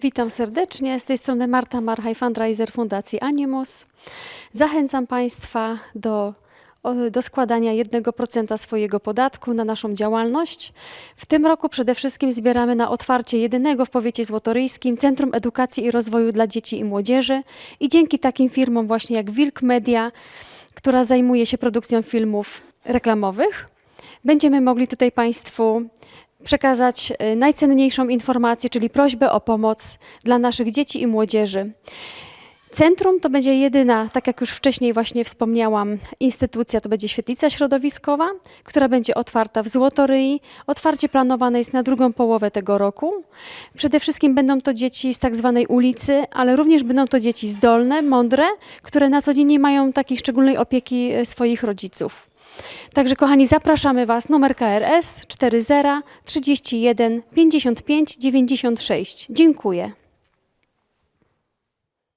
Witam serdecznie. Z tej strony Marta Marchaj, fundraiser Fundacji Animus. Zachęcam Państwa do, do składania 1% swojego podatku na naszą działalność. W tym roku przede wszystkim zbieramy na otwarcie jedynego w powiecie złotoryjskim Centrum Edukacji i Rozwoju dla Dzieci i Młodzieży. I dzięki takim firmom właśnie jak Wilk Media, która zajmuje się produkcją filmów reklamowych, będziemy mogli tutaj Państwu przekazać e, najcenniejszą informację, czyli prośbę o pomoc dla naszych dzieci i młodzieży. Centrum to będzie jedyna, tak jak już wcześniej właśnie wspomniałam, instytucja, to będzie świetlica środowiskowa, która będzie otwarta w Złotoryi. Otwarcie planowane jest na drugą połowę tego roku. Przede wszystkim będą to dzieci z tak zwanej ulicy, ale również będą to dzieci zdolne, mądre, które na co dzień nie mają takiej szczególnej opieki e, swoich rodziców. Także kochani, zapraszamy Was, numer KRS 40 31 55 96. Dziękuję.